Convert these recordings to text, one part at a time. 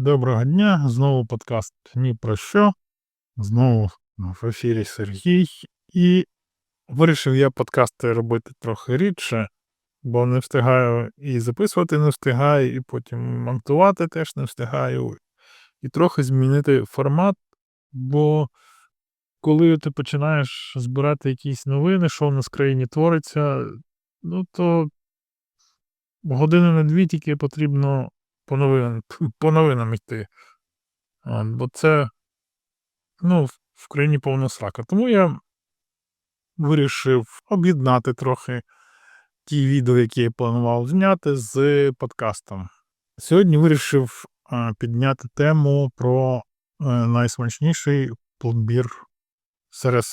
Доброго дня, знову подкаст Ні про що. Знову в ефірі Сергій. І вирішив я подкасти робити трохи рідше, бо не встигаю і записувати не встигаю, і потім монтувати теж не встигаю. І трохи змінити формат, бо коли ти починаєш збирати якісь новини, що в нас в країні твориться, ну то години на дві тільки потрібно по новинам, по новинам йти. Бо це, ну, в- країні повна срака. Тому я вирішив об'єднати трохи ті відео, які я планував зняти з подкастом. Сьогодні вирішив підняти тему про е, найсмачніший пломбір серед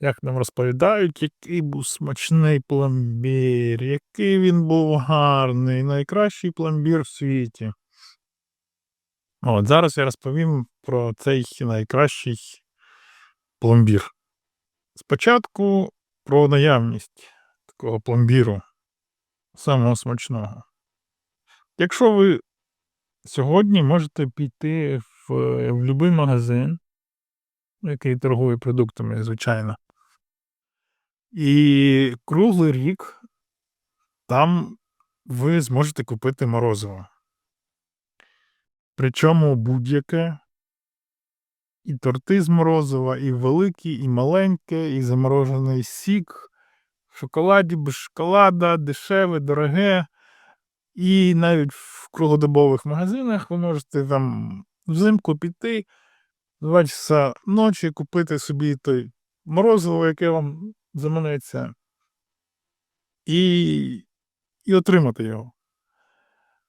Як нам розповідають, який був смачний пломбір, який він був гарний, найкращий пломбір в світі. От зараз я розповім про цей найкращий пломбір. Спочатку про наявність такого пломбіру, самого смачного. Якщо ви сьогодні можете піти в, в будь-який магазин, який торгує продуктами, звичайно, і круглий рік там ви зможете купити морозиво. Причому будь-яке. І торти з морозива, і великі, і маленьке, і заморожений сік, в шоколаді без шоколада, дешеве, дороге. І навіть в круглодобових магазинах ви можете там взимку піти, в 2 часа ночі купити собі той морозиво, яке вам заманеться, і, і отримати його.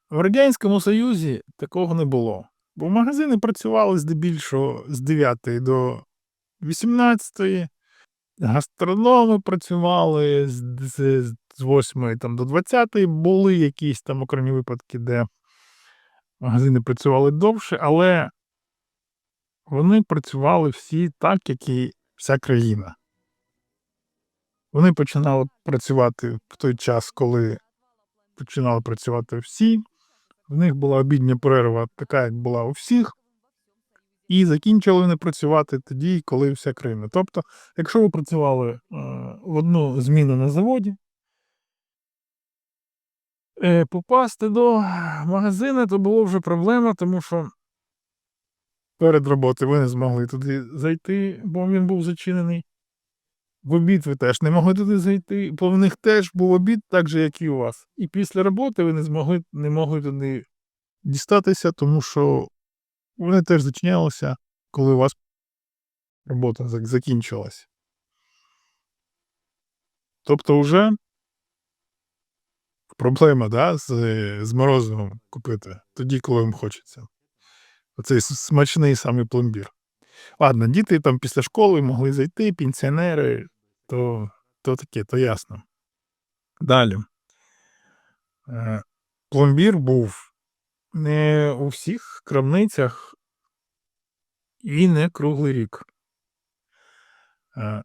В Радянському Союзі такого не було. Бо магазини працювали здебільшого з 9 до 18, гастрономи працювали з 8 там, до 20, були якісь там окремі випадки, де магазини працювали довше, але вони працювали всі так, як і вся країна. Вони починали працювати в той час, коли починали працювати всі. В них була обідня перерва, така, як була у всіх. І закінчили вони працювати тоді, коли вся країна. Тобто, якщо ви працювали е, в одну зміну на заводі, е, попасти до магазину, то було вже проблема, тому що перед роботою ви не змогли туди зайти, бо він був зачинений. В обід ви теж не могли туди зайти, бо в них теж був обід, так же, як і у вас. І після роботи ви не змогли не могли туди дістатися, тому що вони теж зачинялися, коли у вас робота закінчилась. Тобто, вже проблема, да, з, з морозивом купити тоді, коли вам хочеться. Оцей смачний самий пломбір. Ладно, діти там після школи могли зайти, пенсіонери, то, то таке, то ясно. Далі. Е, Пломбір був не у всіх крамницях і не круглий рік. Е,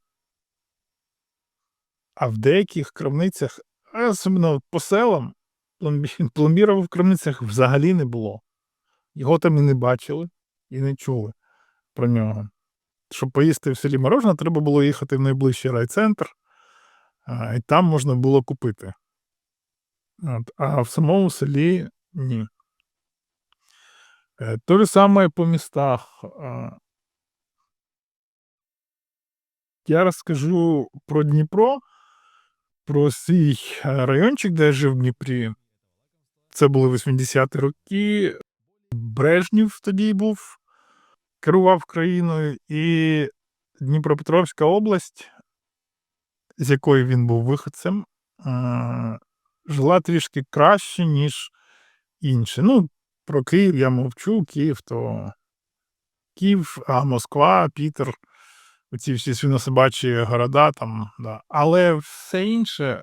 А в деяких крамницях, особливо по селам, пломбі- пломбіра в крамницях взагалі не було. Його там і не бачили, і не чули про нього. Щоб поїсти в селі мороженое, треба було їхати в найближчий райцентр, і там можна було купити. От, а в самому селі ні. Е, То же саме по містах. Я розкажу про Дніпро, про свій е, райончик, де я жив в Дніпрі. Це були 80-ті роки. Брежнів тоді був, керував країною, і Дніпропетровська область, з якої він був виходцем, е, жила трішки краще, ніж інші. Ну, про Київ я мовчу, Київ то Київ, а Москва, Пітер, оці всі свинособачі города там, да. Але все інше,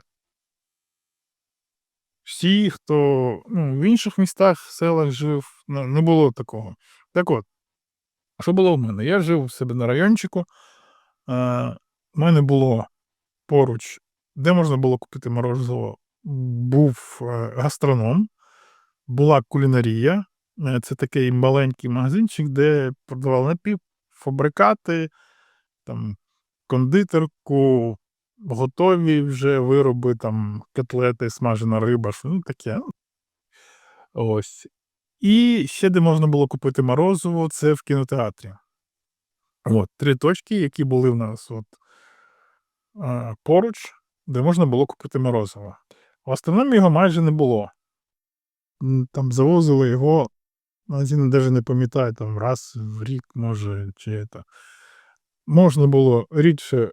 всі, хто ну, в інших містах, селах жив, не було такого. Так от, що було в мене? Я жив у себе на райончику. Е, в мене було поруч, де можна було купити морозиво, був е, гастроном, була кулінарія, Е, Це такий маленький магазинчик, де продавали напівфабрикати, там, кондитерку, готові вже вироби, там, котлети, смажена риба, що, ну таке. ну. Ось. І ще де можна було купити морозиво, це в кінотеатрі. От, три точки, які були в нас от, а, поруч, де можна було купити морозиво. В основному його майже не було. Там завозили його, магазин навіть не пам'ятаю, там раз в рік, може, чи це. Можна було рідше,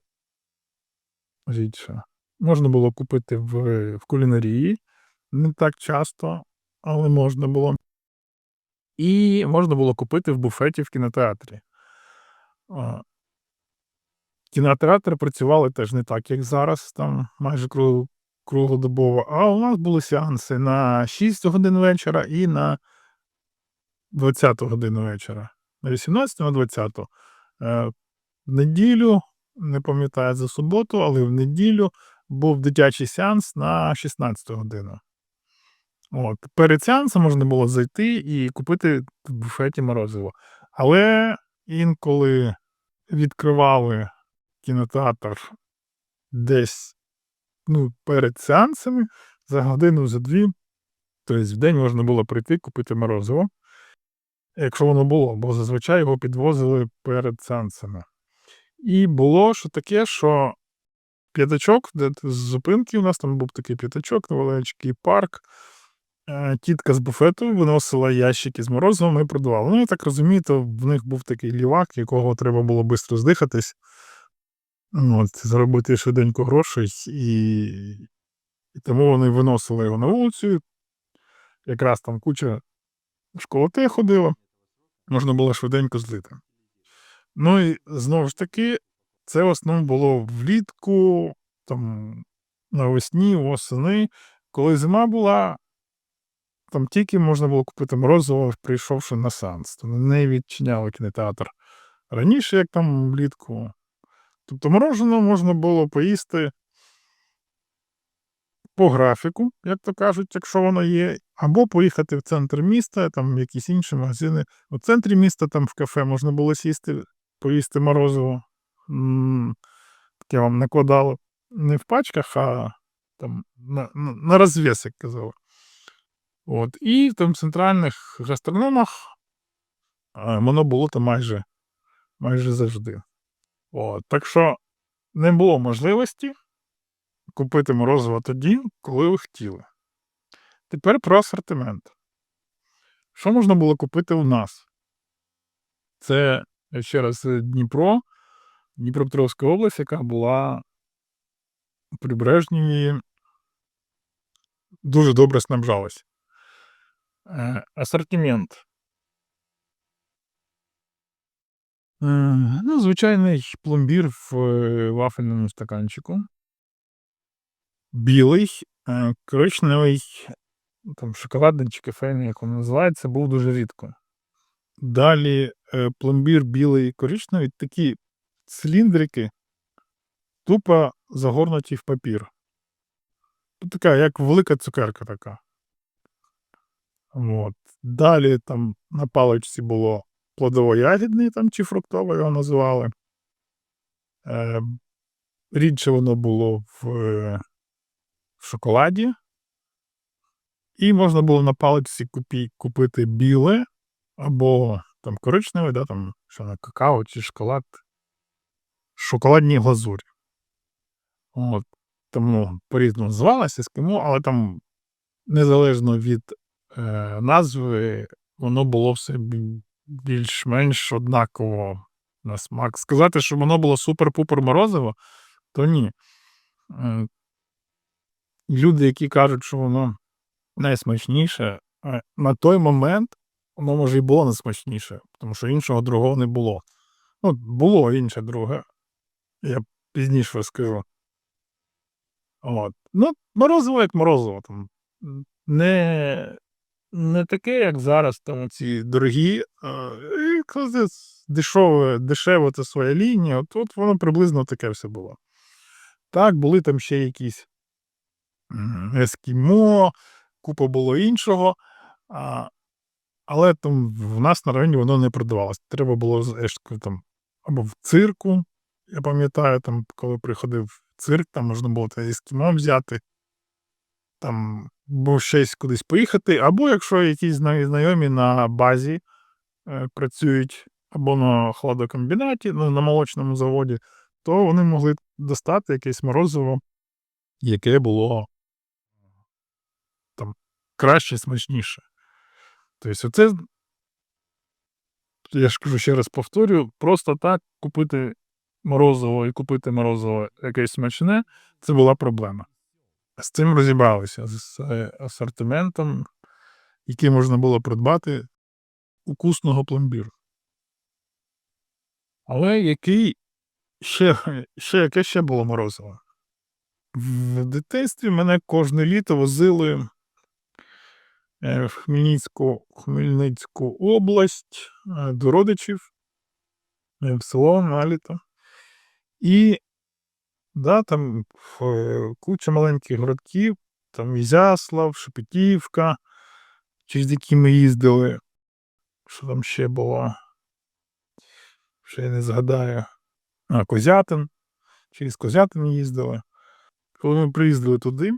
рідше. Можна було купити в, в кулінарії, не так часто, але можна було. І можна було купити в буфеті в кінотеатрі. Кінотеатри працювали теж не так, як зараз, там майже кру- круглодобово. А у нас були сеанси на 6 годин вечора і на 20 годину вечора. На 18 на 20. Е, В неділю, не пам'ятаю за суботу, але в неділю був дитячий сеанс на 16 годину. От. Перед сеансом можна було зайти і купити в буфеті морозиво. Але інколи відкривали кінотеатр десь ну, перед сеансами за годину, за дві. Тобто в день можна було прийти купити морозиво, якщо воно було, бо зазвичай його підвозили перед сеансами. І було що таке, що п'ятачок, де з зупинки у нас там був такий п'ятачок, невеличкий парк. Е, Тітка з буфету виносила ящики з морозивом і продавала. Ну, я так розумію, то в них був такий лівак, якого треба було швидко здихатись. Ну, От, заробити швиденько грошей, і, і тому вони виносили його на вулицю. Якраз там куча школотей ходила, можна було швиденько злити. Ну і знову ж таки, це в основному було влітку, там, навесні, восени. Коли зима була, там тільки можна було купити морозиво, прийшовши на сеанс. То не відчиняли кінотеатр раніше, як там влітку. Тобто мороженое можна було поїсти по графіку, як то кажуть, якщо воно є, або поїхати в центр міста, там якісь інші магазини. У центрі міста, там в кафе можна було сісти, поїсти морозиво. Таке вам накладало не в пачках, а там на, на, на розв'яз, як казали. От. І в центральних гастрономах воно було там майже, майже завжди. От. Так що не було можливості купити морозиво тоді, коли ви хотіли. Тепер про асортимент. Що можна було купити у нас? Це ще раз Дніпро, Дніпропетровська область, яка була прибережній, дуже добре снабжалась. Е, асортимент. Е, ну, звичайний пломбір в е, вафельному стаканчику. Білий, коричневий, там шоколадний чи кофейний, як воно називається, був дуже рідко. Далі пломбір білий і коричневий, такі циліндрики, тупо загорнуті в папір. Така, як велика цукерка така. От. Далі там на паличці було плодово-ягідний там, чи фруктове його називали. Е, рідше воно було в, в шоколаді. І можна було на паличці купі, купити біле або там коричневе, да, там, що на какао чи шоколад. Шоколадні глазурі. От. Тому по-різному звалося ескимо, але там незалежно від назви, воно було все більш-менш однаково на смак. Сказати, що воно було супер-пупер морозиво, то ні. Е, люди, які кажуть, що воно найсмачніше, е, на той момент воно може і було найсмачніше, тому що іншого другого не було. Ну, було інше друге. Я пізніше розкажу. От. Ну, морозиво як морозиво. Там. Не, не таке, як зараз, там ці дорогі. а, дешеве, дешево це своя лінія, от, от воно приблизно таке все було. Так, були там ще якісь ескімо, купа було іншого. А, Але там в нас на районі воно не продавалось. Треба було таки там або в цирку. Я пам'ятаю, там, коли приходив цирк, там можна було ескімо взяти, там, або щось кудись поїхати, або якщо якісь знайомі на базі е, працюють або на хладокомбінаті, ну, на молочному заводі, то вони могли достати якесь морозиво, яке було там краще, смачніше. Тобто, оце, я ж кажу ще раз повторю, просто так купити морозиво і купити морозиво якесь смачне, це була проблема. З цим розібралися з е, асортиментом, який можна було придбати укусного пломбіру. Але який ще, ще яке ще було морозиво? В дитинстві мене кожне літо возили е, в Хмельницьку, Хмельницьку область е, до родичів в село на літо. І да, там е, куча маленьких городків, там Ізяслав, Шепетівка, через які ми їздили. Що там ще було? Ще я не згадаю. А, Козятин. Через Козятин їздили. Коли ми приїздили туди,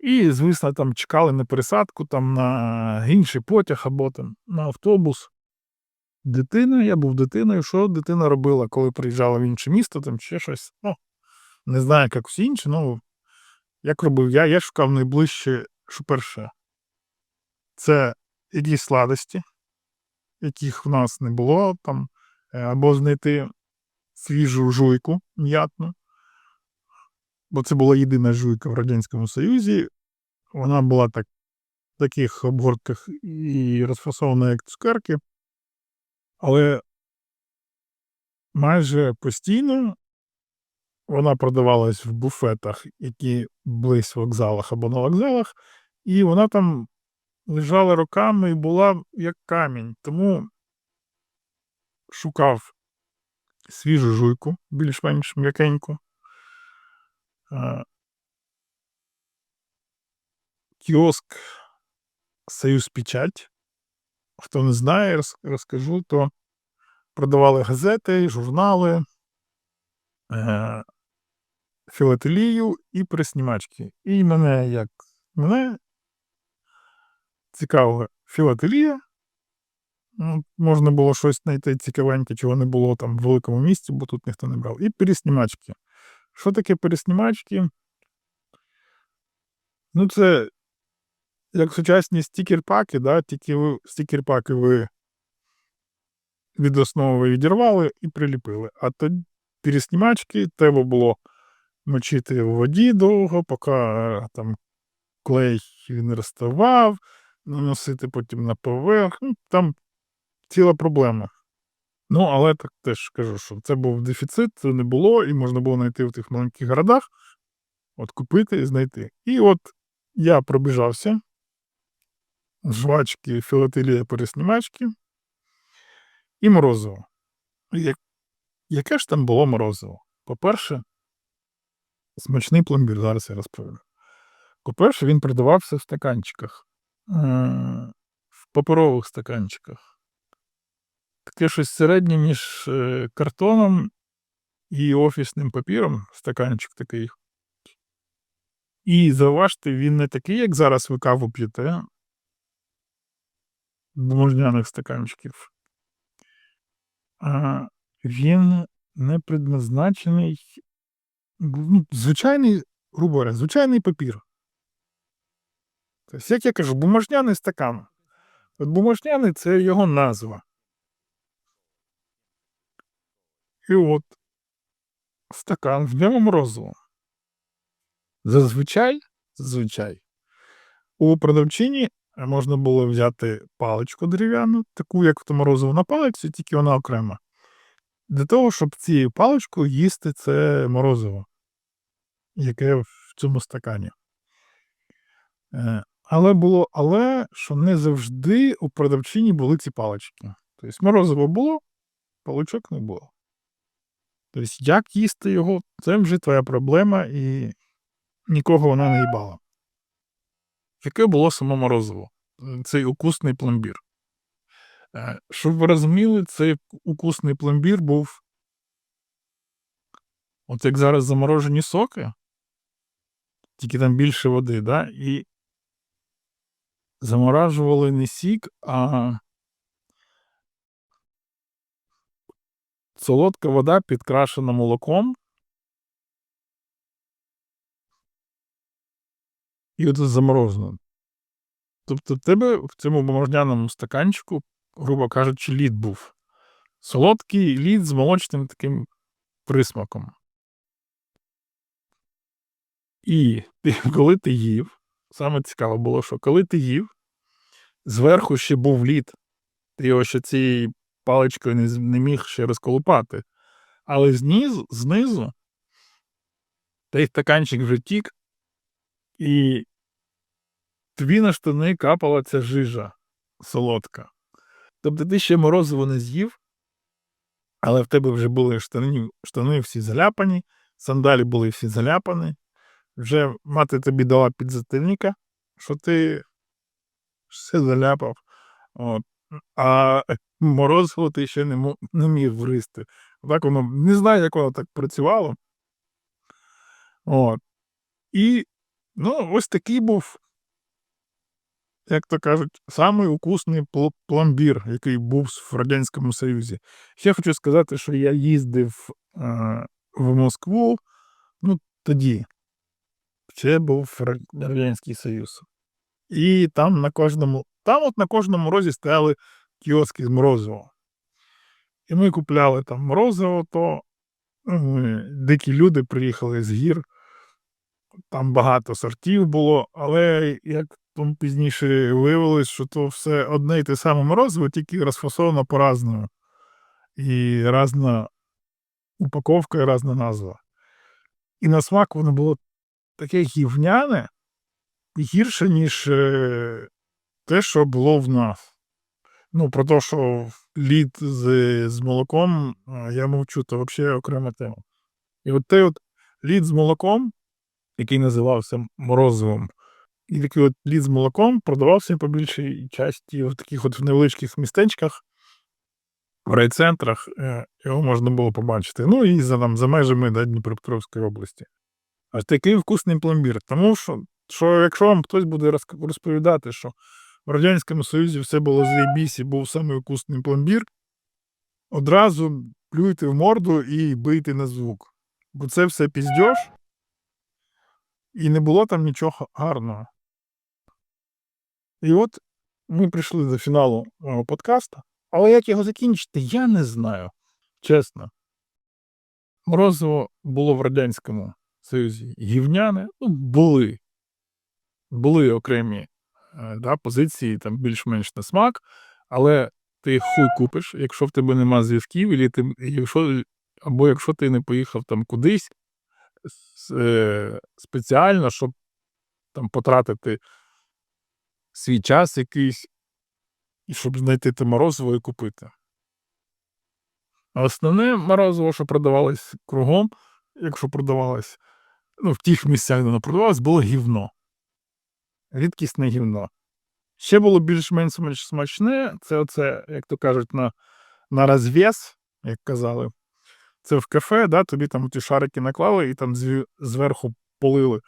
і, звісно, там чекали на пересадку, там на інший потяг або там на автобус. Дитина, я був дитиною, що дитина робила, коли приїжджала в інше місто, там ще щось. Ну, не знаю, як всі інші, ну як робив я, я шукав найближче, що перше. Це якісь сладості, яких в нас не було, там, е, або знайти свіжу жуйку м'ятну. Бо це була єдина жуйка в Радянському Союзі. Вона була так, в таких обгортках і розфасована, як цукерки. Але майже постійно вона продавалась в буфетах, які близь вокзалах або на вокзалах, і вона там лежала роками і була як камінь. Тому шукав свіжу жуйку, більш-менш м'якеньку. Кіоск Союз Печать. Хто не знає, розкажу, то продавали газети, журнали, е, філателію і переснімачки. І мене як мене цікавила філателія. Ну, можна було щось знайти цікавеньке, чого не було там в великому місті, бо тут ніхто не брав. І переснімачки. Що таке переснімачки? Ну, це як сучасні стікер-паки, да? тільки ви стікер-паки ви від основи відірвали і приліпили. А тоді переснімачки треба було мочити в воді довго, поки е, там клей він розставав, наносити потім на поверх. Ну, там ціла проблема. Ну, але так теж кажу, що це був дефіцит, це не було, і можна було знайти в тих маленьких городах, от купити і знайти. І от я пробіжався, жвачки, філателія, переснімачки і морозиво. Як, яке ж там було морозиво? По-перше, смачний пломбір, зараз я розповім. По-перше, він продавався в стаканчиках, е, в паперових стаканчиках. Таке щось середнє між е, картоном і офісним папіром, стаканчик такий. І зауважте, він не такий, як зараз ви каву п'єте, бумажняних стаканчиків. А він не предназначений. Ну, звичайний, грубо говоря, звичайний папір. Тобто, як я кажу, бумажняний стакан. От бумажняний це його назва. І от стакан в ньому морозиво. Зазвичай, зазвичай, у продавчині можна було взяти паличку дерев'яну, таку, як в морозиво на палиці, тільки вона окрема. Для того, щоб цією паличкою їсти це морозиво, яке в цьому стакані. Е, Але було, але що не завжди у продавчині були ці палички. Тобто морозиво було, паличок не було. Тобто, як їсти його, це вже твоя проблема, і нікого вона не їбала. Яке було само морозиво? е, цей укусний пломбір. Е, щоб ви розуміли, цей укусний пломбір був от як зараз заморожені соки, тільки там більше води, да, і заморажували не сік, а солодка вода підкрашена молоком. І от заморожено. Тобто в тебе в цьому бумажняному стаканчику, грубо кажучи, лід був. Солодкий лід з молочним таким присмаком. І коли ти їв, саме цікаво було, що коли ти їв, зверху ще був лід. Ти його ще цією паличкою не, не міг ще розколупати. Але знизу, знизу той стаканчик вже тік, і тобі на штани капала ця жижа солодка. Тобто ти ще морозиво не з'їв, але в тебе вже були штани, штани всі заляпані, сандалі були всі заляпані. Вже мати тобі дала підзатильника, що ти все заляпав. От. А морозиво ти ще не, не міг вгризти. Так воно не знаю, як воно так працювало. От. І ну, ось такий був, як то кажуть, самий укусний пл- пломбір, який був в Радянському Союзі. Ще хочу сказати, що я їздив е, в Москву, ну, тоді. Ще був Радянський Союз. І там на кожному, там от на кожному розі стояли кіоски з морозиво. І ми купляли там морозиво, то е, дикі люди приїхали з гір, там багато сортів було, але як там пізніше виявилось, що то все одне й те саме морозиво, тільки розфасовано по-разному. І різна упаковка і різна назва. І на смак воно було таке гівняне і гірше, ніж е, те, що було в нас. Ну, про те, що лід з, з молоком, я мовчу, то взагалі окрема тема. І от той от лід з молоком, який називався морозивом, і такий от лід з молоком продавався по більшій часті в таких от невеличких містечках, в райцентрах, е, його можна було побачити. Ну і за, там, за межами да, Дніпропетровської області. Аж такий вкусний пломбір. Тому що, що якщо вам хтось буде розповідати, що в Радянському Союзі все було заєбісь і був самий вкусний пломбір, одразу плюйте в морду і бийте на звук. Бо це все піздьош, і не було там нічого гарного. І от ми прийшли до фіналу мого подкаста, але як його закінчити, я не знаю. Чесно. Морозиво було в Радянському Союзі гівняне, ну, були. Були окремі е, да, позиції, там більш-менш на смак, але ти хуй купиш, якщо в тебе нема зв'язків, або якщо, ти не поїхав там кудись спеціально, щоб там потратити свій час якийсь, щоб знайти те морозиво і купити. Основне морозиво, що продавалось кругом, якщо продавалось, ну, в тих місцях, де воно продавалось, було гівно. Рідкісне гівно. Ще було більш-менш смачне, це оце, як то кажуть, на, на розв'яз, як казали. Це в кафе, да, тобі там ті шарики наклали і там зверху полили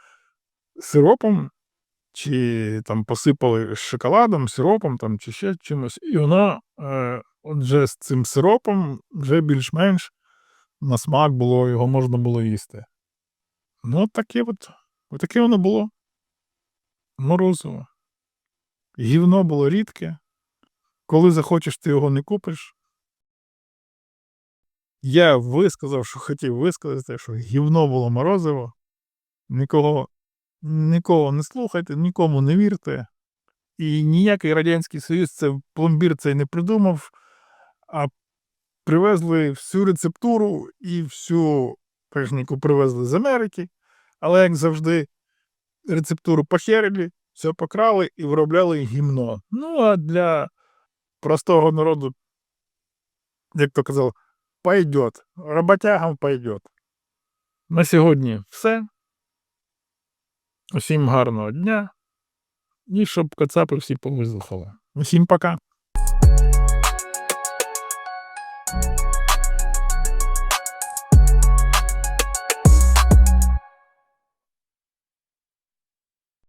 сиропом, чи там посипали шоколадом, сиропом там, чи ще чимось. І вона е, отже з цим сиропом вже більш-менш на смак було, його можна було їсти. Ну, таке от, таке воно було. Морозиво. Гівно було рідке. Коли захочеш, ти його не купиш. Я висказав, що хотів висказати, що гівно було морозиво. Нікого, нікого не слухайте, нікому не вірте. І ніякий Радянський Союз це пломбір цей не придумав, а привезли всю рецептуру і всю техніку привезли з Америки. Але, як завжди, рецептуру похерили, все покрали і виробляли гімно. Ну, а для простого народу, як то казав, пойдет. Роботягам пойдет. На сьогодні все. Усім гарного дня. і щоб кацапи всі повислухали. Усім пока!